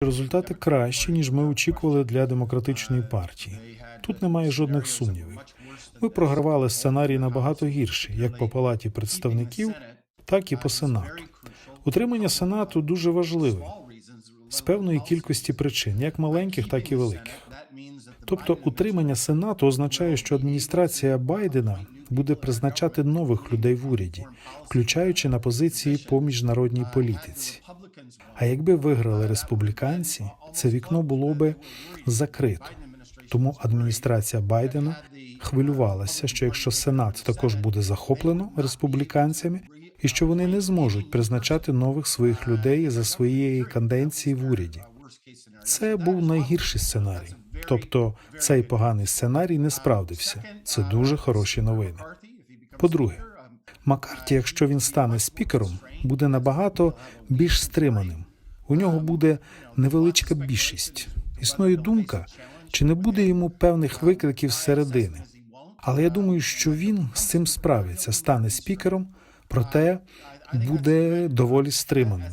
Результати кращі, ніж ми очікували для демократичної партії. Тут немає жодних сумнівів. Ми програвали сценарій набагато гірше, як по палаті представників, так і по сенату. Утримання сенату дуже важливе з певної кількості причин, як маленьких, так і великих. Тобто, утримання сенату означає, що адміністрація Байдена буде призначати нових людей в уряді, включаючи на позиції по міжнародній політиці. А якби виграли республіканці, це вікно було би закрито. Тому адміністрація Байдена хвилювалася, що якщо Сенат також буде захоплено республіканцями, і що вони не зможуть призначати нових своїх людей за своєї канденції в уряді. Це був найгірший сценарій. Тобто цей поганий сценарій не справдився. Це дуже хороші новини. По-друге, Маккарті, якщо він стане спікером, буде набагато більш стриманим. У нього буде невеличка більшість. Існує думка, чи не буде йому певних викликів зсередини. Але я думаю, що він з цим справиться, стане спікером, проте буде доволі стриманим.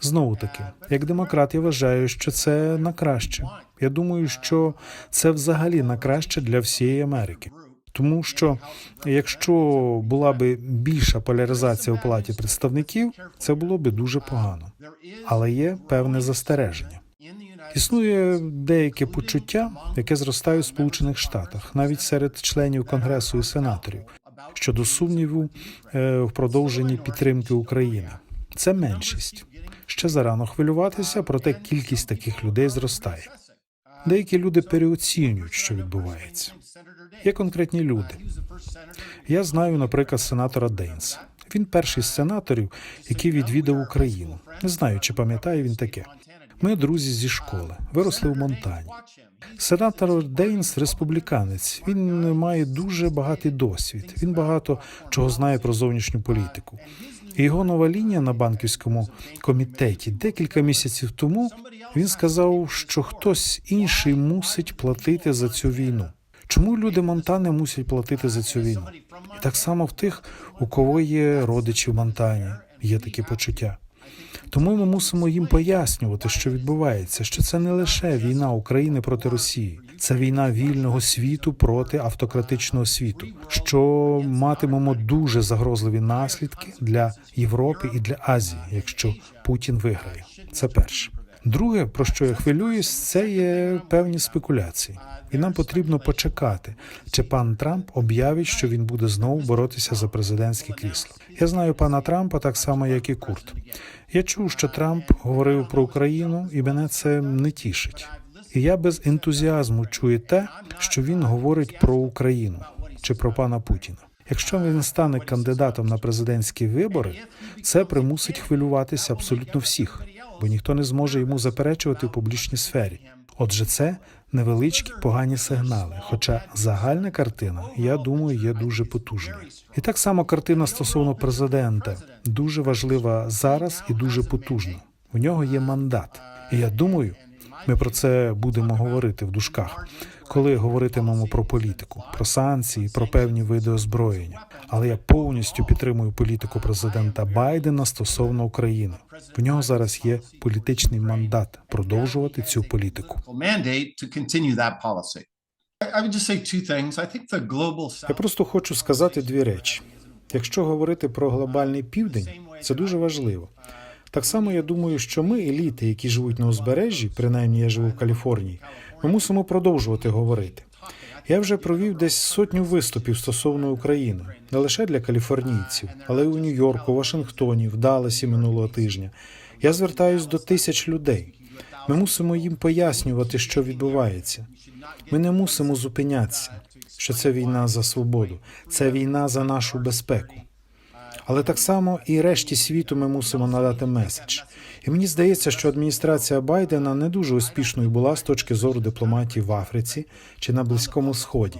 Знову таки, як демократ, я вважаю, що це на краще. Я думаю, що це взагалі на краще для всієї Америки. Тому що якщо була би більша поляризація у палаті представників, це було би дуже погано. Але є певне застереження. Існує деяке почуття, яке зростає у Сполучених Штатах, навіть серед членів Конгресу і сенаторів, щодо сумніву е, в продовженні підтримки України. Це меншість. Ще зарано хвилюватися, проте кількість таких людей зростає. Деякі люди переоцінюють, що відбувається. Є конкретні люди. Я знаю, наприклад, сенатора Дейнса. Він перший з сенаторів, який відвідав Україну. Не знаю, чи пам'ятає він таке. Ми друзі зі школи, виросли в Монтані. Сенатор Дейнс республіканець. Він має дуже багатий досвід. Він багато чого знає про зовнішню політику. Його нова лінія на банківському комітеті декілька місяців тому він сказав, що хтось інший мусить платити за цю війну. Чому люди Монтани мусять платити за цю війну? І так само в тих, у кого є родичі в Монтані, є такі почуття. Тому ми мусимо їм пояснювати, що відбувається, що це не лише війна України проти Росії, це війна вільного світу проти автократичного світу, що матимемо дуже загрозливі наслідки для Європи і для Азії, якщо Путін виграє. Це перше. Друге, про що я хвилююсь, це є певні спекуляції. І нам потрібно почекати, чи пан Трамп об'явить, що він буде знову боротися за президентське крісло. Я знаю пана Трампа так само, як і Курт. Я чув, що Трамп говорив про Україну, і мене це не тішить. І я без ентузіазму чую те, що він говорить про Україну чи про пана Путіна. Якщо він стане кандидатом на президентські вибори, це примусить хвилюватися абсолютно всіх, бо ніхто не зможе йому заперечувати в публічній сфері. Отже, це невеличкі погані сигнали. Хоча загальна картина, я думаю, є дуже потужною. І так само картина стосовно президента дуже важлива зараз і дуже потужна. У нього є мандат, і я думаю, ми про це будемо говорити в дужках, коли говоритимемо про політику, про санкції, про певні види озброєння. Але я повністю підтримую політику президента Байдена стосовно України. В нього зараз є політичний мандат продовжувати цю політику. Я просто хочу сказати дві речі. Якщо говорити про глобальний південь, це дуже важливо. Так само я думаю, що ми, еліти, які живуть на узбережжі, принаймні я живу в Каліфорнії, ми мусимо продовжувати говорити. Я вже провів десь сотню виступів стосовно України, не лише для каліфорнійців, але й у Нью-Йорку, Вашингтоні, в Далласі минулого тижня. Я звертаюсь до тисяч людей. Ми мусимо їм пояснювати, що відбувається. Ми не мусимо зупинятися, що це війна за свободу, це війна за нашу безпеку. Але так само і решті світу ми мусимо надати меседж. І мені здається, що адміністрація Байдена не дуже успішною була з точки зору дипломатії в Африці чи на Близькому Сході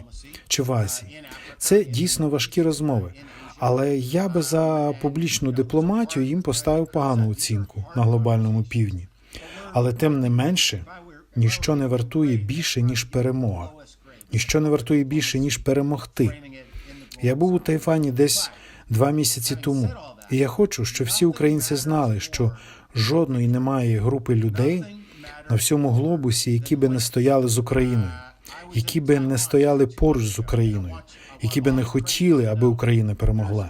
чи в Азії. Це дійсно важкі розмови. Але я би за публічну дипломатію їм поставив погану оцінку на глобальному півдні. Але тим не менше, ніщо не вартує більше ніж перемога. Ніщо не вартує більше ніж перемогти. Я був у Тайвані десь два місяці тому, і я хочу, щоб всі українці знали, що жодної немає групи людей на всьому глобусі, які би не стояли з Україною, які би не стояли поруч з Україною, які би не хотіли, аби Україна перемогла.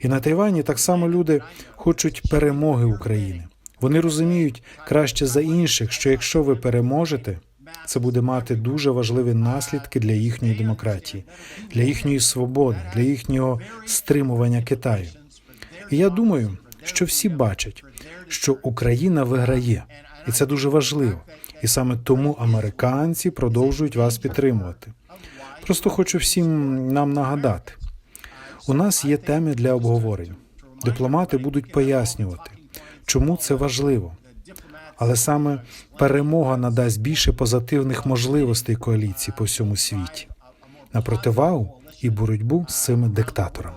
І на Тайвані так само люди хочуть перемоги України. Вони розуміють краще за інших, що якщо ви переможете, це буде мати дуже важливі наслідки для їхньої демократії, для їхньої свободи, для їхнього стримування Китаю. І я думаю, що всі бачать, що Україна виграє, і це дуже важливо. І саме тому американці продовжують вас підтримувати. Просто хочу всім нам нагадати: у нас є теми для обговорень. Дипломати будуть пояснювати, чому це важливо. Але саме перемога надасть більше позитивних можливостей коаліції по всьому світі на противагу і боротьбу з цими диктаторами.